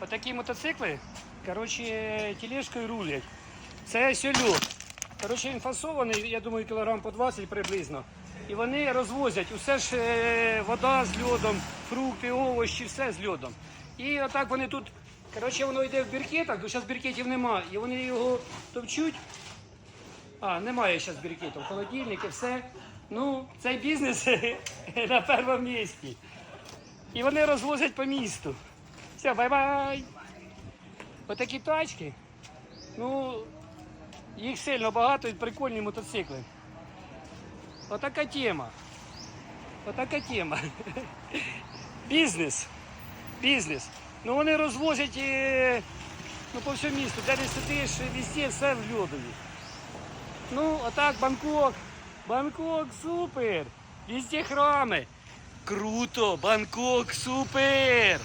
Отакі мотоцикли, коротше, тележкою рулять. Це все льод. Коротше, він фасований, я думаю, кілограм по 20 приблизно. І вони розвозять усе ж е, вода з льодом, фрукти, овочі, все з льодом. І отак вони тут, коротше, воно йде в біркетах, бо зараз біркетів нема. І вони його товчуть. А, немає зараз біркетів, холодильники, все. Ну, цей бізнес на першому місці. І вони розвозять по місту. Все, бай-бай. Отакі тачки. Ну, їх сильно багато і прикольні мотоцикли. Отака тема. Отака тема. Бізнес. Бізнес. Ну вони розвозять е, ну, по всьому місту. Де не сидиш, везде все в льодові. Ну, отак Бангкок. Бангкок супер. Везде храми. Круто, Бангкок супер.